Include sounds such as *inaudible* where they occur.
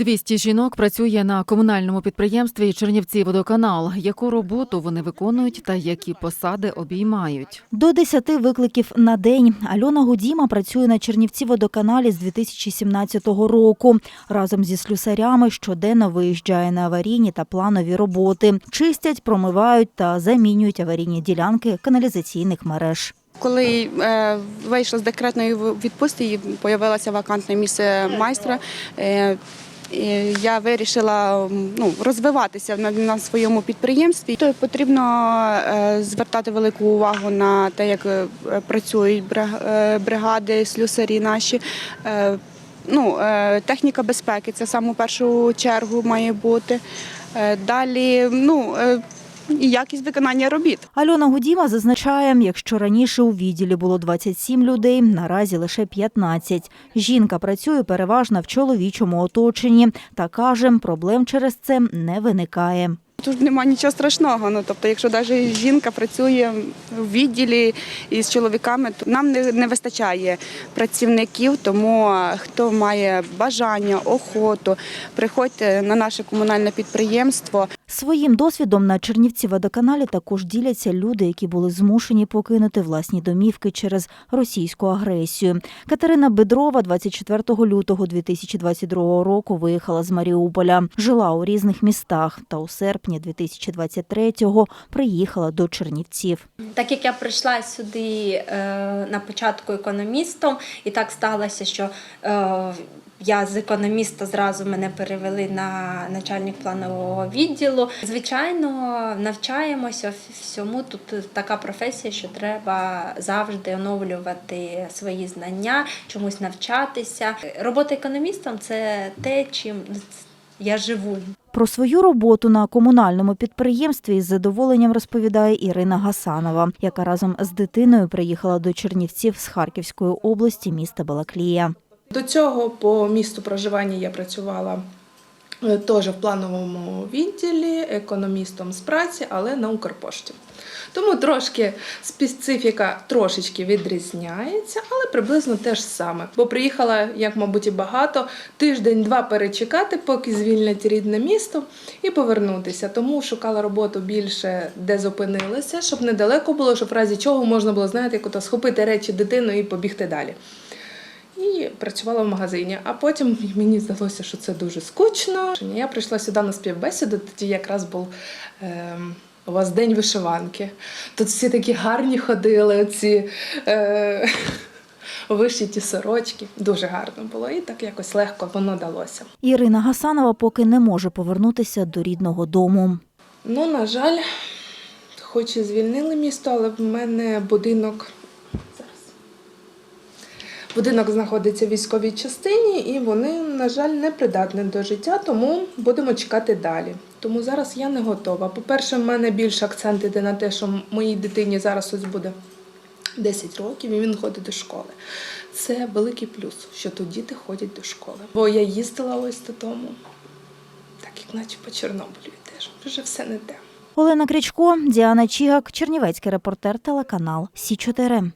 200 жінок працює на комунальному підприємстві Чернівці водоканал. Яку роботу вони виконують та які посади обіймають? До 10 викликів на день. Альона Гудіма працює на Чернівці водоканалі з 2017 року. Разом зі слюсарями щоденно виїжджає на аварійні та планові роботи. Чистять, промивають та замінюють аварійні ділянки каналізаційних мереж. Коли е, вийшла з декретної відпустки, і з'явилося вакантне місце майстра. Е, я вирішила ну, розвиватися на, на своєму підприємстві. То потрібно е, звертати велику увагу на те, як е, працюють е, бригади, слюсарі наші. Ну, техніка безпеки це саме першу чергу має бути. Далі, ну, і якість виконання робіт. Альона Гудіма зазначає, якщо раніше у відділі було 27 людей, наразі лише 15. Жінка працює переважно в чоловічому оточенні та каже, проблем через це не виникає. Тут немає нічого страшного. Ну тобто, якщо навіть жінка працює в відділі із чоловіками, то нам не, не вистачає працівників. Тому хто має бажання, охоту, приходьте на наше комунальне підприємство. Своїм досвідом на Чернівці водоканалі також діляться люди, які були змушені покинути власні домівки через російську агресію. Катерина Бедрова 24 лютого 2022 року виїхала з Маріуполя. Жила у різних містах та у серпні 2023-го приїхала до Чернівців. Так як я прийшла сюди е, на початку економістом, і так сталося, що е, я з економіста зразу мене перевели на начальник планового відділу. Звичайно, навчаємося всьому. Тут така професія, що треба завжди оновлювати свої знання, чомусь навчатися. Робота економістом це те, чим я живу. Про свою роботу на комунальному підприємстві із задоволенням розповідає Ірина Гасанова, яка разом з дитиною приїхала до Чернівців з Харківської області міста Балаклія. До цього по місту проживання я працювала е, теж в плановому відділі, економістом з праці, але на Укрпошті. Тому трошки специфіка трошечки відрізняється, але приблизно те ж саме. Бо приїхала, як мабуть, і багато, тиждень-два перечекати, поки звільнять рідне місто, і повернутися. Тому шукала роботу більше, де зупинилася, щоб недалеко було, щоб в разі чого можна було знаєте, як схопити речі дитину і побігти далі і працювала в магазині. А потім мені здалося, що це дуже скучно. Я прийшла сюди на співбесіду, тоді якраз був. ем, у вас день вишиванки. Тут всі такі гарні ходили, оці е, *laughs* вишиті сорочки. Дуже гарно було. І так якось легко воно далося. Ірина Гасанова поки не може повернутися до рідного дому. Ну, на жаль, хоч і звільнили місто, але в мене будинок. Будинок знаходиться в військовій частині, і вони, на жаль, не придатні до життя, тому будемо чекати далі. Тому зараз я не готова. По-перше, в мене більше акцент іде на те, що моїй дитині зараз ось буде 10 років і він ходить до школи. Це великий плюс, що тут діти ходять до школи. Бо я їздила ось додому, так як наче по Чорнобилю теж. Вже все не те. Олена Крічко, Діана Чігак, Чернівецький репортер, телеканал Сі 4